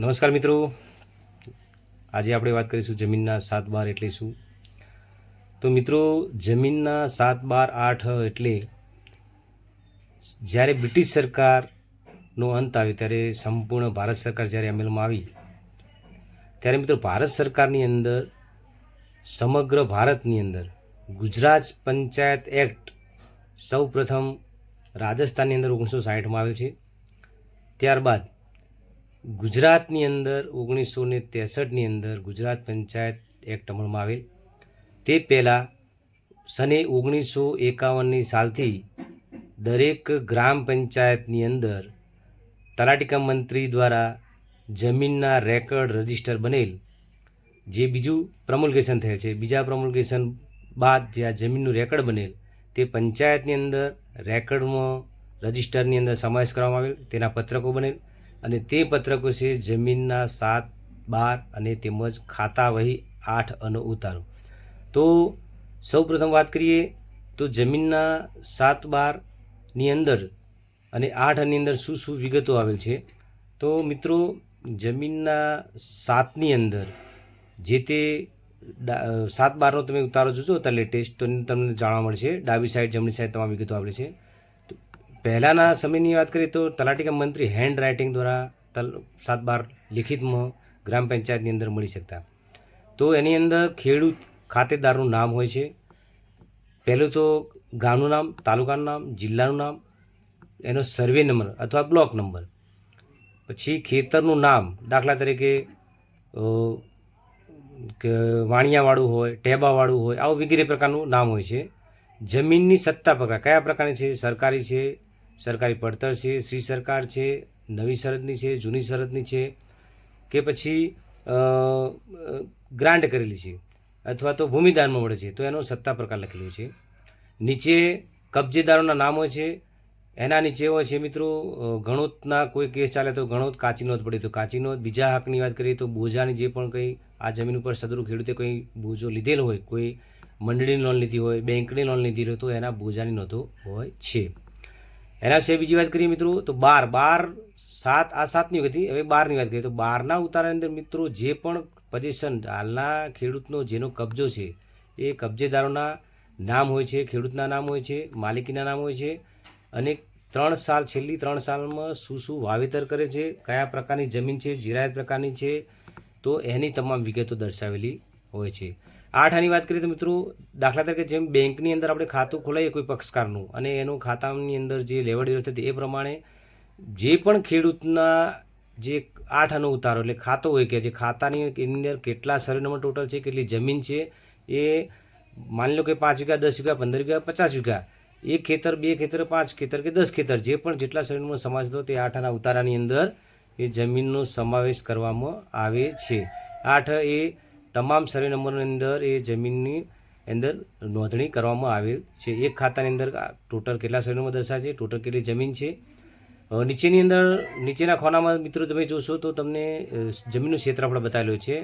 નમસ્કાર મિત્રો. આજે આપણે વાત કરીશું જમીનના સાત બાર એટલે શું? તો મિત્રો, જમીનના સાત બાર આઠ એટલે જ્યારે બ્રિટિશ સરકારનો અંત આવ્યો, ત્યારે સંપૂર્ણ ભારત સરકાર જ્યારે અમલમાં આવી, ત્યારે મિત્રો ભારત સરકારની અંદર, સમગ્ર ભારતની અંદર ગુજરાત પંચાયત એક્ટ સૌ પ્રથમ રાજસ્થાનની અંદર ઓગણીસો સાહીઠમાં આવ્યો છે. ત્યારબાદ ગુજરાતની અંદર ઓગણીસો ને ત્રેસઠની અંદર ગુજરાત પંચાયત એક્ટ અમલમાં આવેલ. તે પહેલાં સને ઓગણીસો એકાવનની સાલથી દરેક ગ્રામ પંચાયતની અંદર તલાટીકા મંત્રી દ્વારા જમીનના રેકર્ડ રજિસ્ટર બનેલ, જે બીજું પ્રમુલગેશન થયેલ છે. બીજા પ્રમુલગેશન બાદ જે આ જમીનનું રેકર્ડ બનેલ, તે પંચાયતની અંદર રેકર્ડમાં રજિસ્ટરની અંદર સમાવેશ કરવામાં આવેલ. તેના પત્રકો બનેલ. અને તે પત્રકો છે જમીનના સાત, બાર અને તેમજ ખાતા વહી આઠ અને ઉતારો. તો સૌ પ્રથમ વાત કરીએ તો જમીનના સાત બારની અંદર અને આઠની અંદર શું શું વિગતો આવેલ છે? તો મિત્રો, જમીનના સાતની અંદર જે તે સાત, બારનો તમે ઉતારો જોજો અત્યારે લેટેસ્ટ તો તમને જાણવા મળશે. ડાબી સાઈડ, જમણી સાઈડ તમામ વિગતો આવેલી છે. પહેલાંના સમયની વાત કરીએ તો તલાટીકા મંત્રી હેન્ડ રાઇટિંગ દ્વારા તલ સાત બાર લિખિતમાં ગ્રામ પંચાયતની અંદર મળી શકતા. તો એની અંદર ખેડૂત ખાતેદારનું નામ હોય છે. પહેલું તો ગામનું નામ, તાલુકાનું નામ, જિલ્લાનું નામ, એનો સર્વે નંબર અથવા બ્લોક નંબર પછી ખેતરનું નામ, દાખલા તરીકે કે વાણિયાવાળું હોય, ટેબાવાળું હોય, આવું વગેરે પ્રકારનું નામ હોય છે. જમીનની સત્તા પ્રકાર, કયા પ્રકારની છે? સરકારી છે સરકારી પડતર છે, શ્રી સરકાર છે, નવી શરતની છે, જૂની શરતની છે, કે પછી ગ્રાન્ટ કરેલી છે, અથવા તો ભૂમિદાનમાં મળે છે, તો એનો સત્તા પ્રકાર લખેલો છે. નીચે કબજેદારોના નામ છે, એના નીચે હોય છે મિત્રો ગણોતના કોઈ કેસ ચાલે તો ગણોત, કાચી નોંધ પડે તો કાચી નોંધ, બીજા હકની વાત કરીએ તો બોજાની જે પણ કંઈ આ જમીન ઉપર સદરૂ ખેડૂતે કોઈ બોજો લીધેલો હોય, કોઈ મંડળીની લોન લીધી હોય, બેંકની લોન લીધી હોય, તો એના બોજાની નોંધો હોય છે. એના સિવાય બીજી વાત કરીએ મિત્રો, તો બાર બાર, સાત, આ સાતની હતી, હવે બારની વાત કરીએ, તો બારના ઉતારાની અંદર મિત્રો જે પણ પોઝિશન હાલના ખેડૂતનો જેનો કબજો છે, એ કબજેદારોના નામ હોય છે, ખેડૂતના નામ હોય છે, માલિકીના નામ હોય છે, અને ત્રણ સાલ, છેલ્લી ત્રણ સાલમાં શું શું વાવેતર કરે છે, કયા પ્રકારની જમીન છે, જીરાયત પ્રકારની છે, તો એની તમામ વિગતો દર્શાવેલી હોય છે. આઠ આની વાત કરીએ તો મિત્રો, દાખલા તરીકે જેમ બેંકની અંદર આપણે ખાતું ખોલાવીએ કોઈ પક્ષકારનું અને એનું ખાતાની અંદર જે લેવડેલો થતી એ પ્રમાણે જે પણ ખેડૂતના જે આઠ આનો ઉતારો એટલે ખાતો હોય કે જે ખાતાની અંદર કેટલા સર્વે નંબર ટોટલ છે, કેટલી જમીન છે, એ માની લો કે પાંચ વીઘા, દસ વીઘા, પંદર વીઘા, પચાસ વીઘા એક ખેતર બે ખેતર, પાંચ ખેતર કે દસ ખેતર, જે પણ જેટલા સર્વે નંબર સમાજ હતો તે આઠ આના ઉતારાની અંદર એ જમીનનો સમાવેશ કરવામાં આવે છે. આઠ એ તમામ સર્વે નંબરની અંદર એ જમીનની અંદર નોંધણી કરવામાં આવેલ છે. એક ખાતાની અંદર ટોટલ કેટલા સર્વે નંબર દર્શાવે છે? ટોટલ કેટલી જમીન છે? નીચેની અંદર, નીચેના ખોનામાં મિત્રો તમે જોશો તો તમને જમીનનું ક્ષેત્રફળ બતાવેલું છે.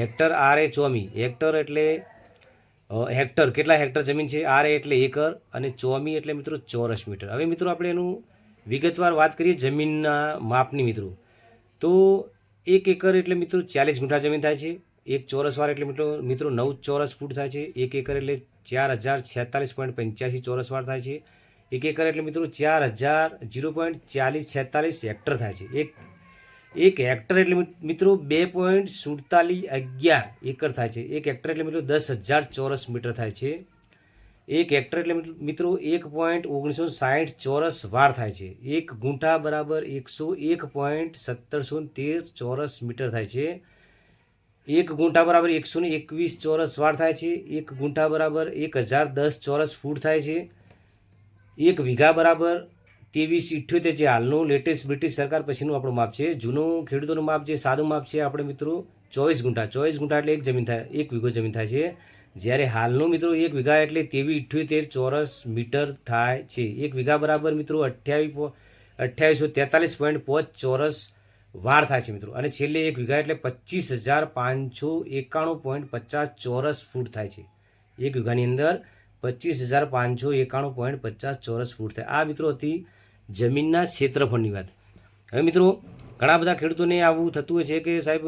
હેક્ટર આર એ ચોમી. હેક્ટર એટલે હેક્ટર. કેટલા હેક્ટર જમીન છે? આર એટલે એકર અને ચોમી એટલે મિત્રો ચોરસ મીટર. હવે મિત્રો આપણે એનું વિગતવાર વાત કરીએ જમીનના માપની મિત્રો. તો એક એકર એટલે મિત્રો ચાલીસ ગુંઠા જમીન થાય છે. એક ચોરસ વાર એટલે મિત્રો મિત્રો, નવ ચોરસ ફૂટ થાય છે. એક એકર એટલે ચાર હજાર છેતાલીસ પોઈન્ટ પંચ્યાસી ચોરસ વાર થાય છે. એક એકર એટલે મિત્રો, ચાર હજાર જીરો પોઈન્ટ ચાલીસ છેતાલીસ હેક્ટર થાય છે. એક એક હેક્ટર એટલે મિત્રો, બે પોઈન્ટ સુડતાલીસ અગિયાર એકર થાય છે. એક હેક્ટર એટલે મિત્રો, દસ હજાર ચોરસ મીટર થાય છે. એક હેક્ટર એટલે મિત્રો, એક પોઈન્ટ ઓગણીસો સાઠ ચોરસ વાર થાય છે. એક ગુંઠા બરાબર એકસો એક પોઈન્ટ સત્તરસો તેર ચોરસ મીટર થાય છે. એક ગુંઠા બરાબર એકસો ને એકવીસ ચોરસ વાળ થાય છે. એક ગુંઠા બરાબર એક હજાર દસ ચોરસ ફૂટ થાય છે. એક વીઘા બરાબર ત્રેવીસ ઇઠ્યોતેર જે હાલનું લેટેસ્ટ બ્રિટિશ સરકાર પછીનું આપણું માપ છે. જૂનું ખેડૂતોનું માપ જે સાદું માપ છે આપણે મિત્રો ચોવીસ ગુંઠા. ચોવીસ ગુંઠા એટલે એક જમીન થાય, એક વીઘો જમીન થાય છે. જ્યારે હાલનું મિત્રો એક વીઘા એટલે ત્રેવીસ ઇઠ્યોતેર ચોરસ મીટર થાય છે. એક વીઘા બરાબર મિત્રો અઠ્યાવીસ અઠ્યાવીસો તેતાલીસ પોઈન્ટ પાંચ ચોરસ વાર થાય છે મિત્રો. અને છેલ્લે એક વીઘા એટલે પચીસ હજાર પાંચસો એકાણું પોઈન્ટ પચાસ ચોરસ ફૂટ થાય છે. એક વીઘાની અંદર પચીસ હજાર પાંચસો એકાણું પોઈન્ટ પચાસ ચોરસ ફૂટ થાય. આ મિત્રો હતી જમીનના ક્ષેત્રફળની વાત. હવે મિત્રો, ઘણા બધા ખેડૂતોને આવું થતું હોય છે કે સાહેબ,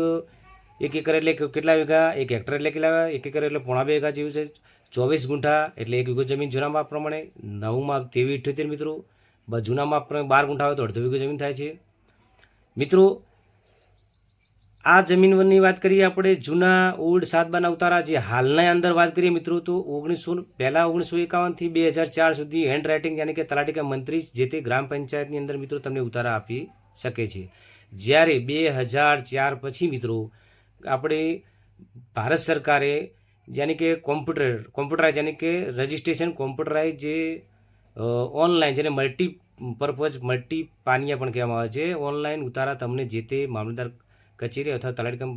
એક એકર એટલે કેટલા વીઘા, એક હેક્ટર એટલે કેટલા એક એકર એટલે પોણા બે વીઘા જેવું છે. ચોવીસ ગુંઠા એટલે એક વીઘો જમીન જૂના માપ પ્રમાણે. નવું માપ તેવી અઠ્યોતેર મિત્રો જૂના માપ પ્રમાણે બાર ગુંઠા હોય તો અડધો વીઘો જમીન થાય છે. મિત્રો, આ જમીનની વાત કરીએ, આપણે જૂના ઓલ્ડ સાતબાના ઉતારા જે હાલના અંદર વાત કરીએ મિત્રો, તો ઓગણીસો પહેલાં ઓગણીસો એકાવનથી બે હજાર ચાર સુધી હેન્ડ રાઇટિંગ યાની કે તલાટીકા મંત્રી જે તે ગ્રામ પંચાયતની અંદર મિત્રો તમને ઉતારા આપી શકે છે. જ્યારે બે હજાર ચાર પછી મિત્રો, આપણે ભારત સરકારે યાની કે કોમ્પ્યુટર, કોમ્પ્યુટરાઇઝ યાની કે રજિસ્ટ્રેશન, કોમ્પ્યુટરાઇઝ જે ઓનલાઈન જેને મલ્ટી પર્પઝ મલ્ટી પાનિયા પણ કહેવામાં આવે છે. ઓનલાઈન ઉતારા તમને જે તે મામલતદાર કચેરી અથવા તલાટકમ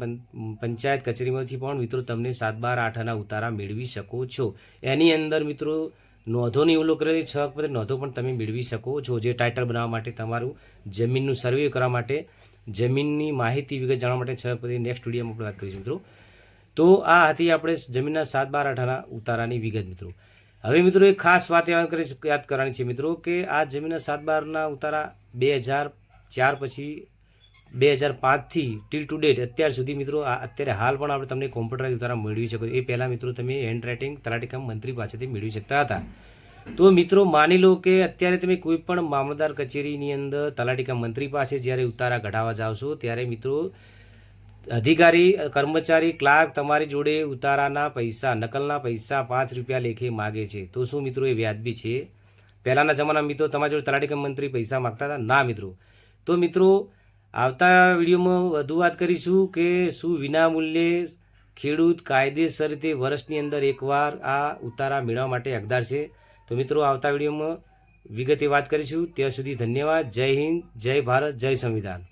પંચાયત કચેરીમાંથી પણ મિત્રો તમને સાત બાર આઠના ઉતારા મેળવી શકો છો. એની અંદર મિત્રો નોંધોની ઓલો કરેલી છ પદ નોંધો પણ તમે મેળવી શકો છો. જે ટાઇટલ બનાવવા માટે તમારું જમીનનું સર્વે કરવા માટે, જમીનની માહિતી વિગત જાણવા માટે છ પદી નેક્સ્ટ વિડીયોમાં આપણે વાત કરીશું મિત્રો. તો આ હતી આપણે જમીનના સાત બાર આઠના ઉતારાની વિગત મિત્રો. હવે મિત્રો એક ખાસ વાત યાદ કરી યાદ કરવાની છે મિત્રો કે આ જમીનના સાત બારના ઉતારા બે હજાર ચાર પછી બે હજાર પાંચથી ટીલ ટુ ડેટ અત્યાર સુધી મિત્રો અત્યારે હાલ પણ આપણે તમને કોમ્પ્યુટર ઉતારા મેળવી શકો એ પહેલાં મિત્રો તમે હેન્ડ રાઇટિંગ તલાટીકામ મંત્રી પાસેથી મેળવી શકતા હતા. તો મિત્રો માની લો કે અત્યારે તમે કોઈ પણ મામલતદાર કચેરીની અંદર તલાટીકા મંત્રી પાસે જ્યારે ઉતારા ઘડાવા જાઓ છો, ત્યારે મિત્રો અધિકારી, કર્મચારી, ક્લાર્ક તમારી જોડે ઉતારાના પૈસા, નકલના પૈસા પાંચ રૂપિયા લેખે માગે છે. તો શું મિત્રો એ વ્યાજબી છે? પહેલાંના જમાના મિત્રો તમારી જોડે તલાટી મંત્રી પૈસા માગતા હતા? ના મિત્રો. તો મિત્રો, આવતા વિડીયોમાં વધુ વાત કરીશું કે શું વિનામૂલ્યે ખેડૂત કાયદેસર રીતે વર્ષની અંદર એકવાર આ ઉતારા મેળવવા માટે હકદાર છે. તો મિત્રો, આવતા વિડીયોમાં વિગતે વાત કરીશું. ત્યાં સુધી ધન્યવાદ. જય હિન્દ, જય ભારત, જય સંવિધાન.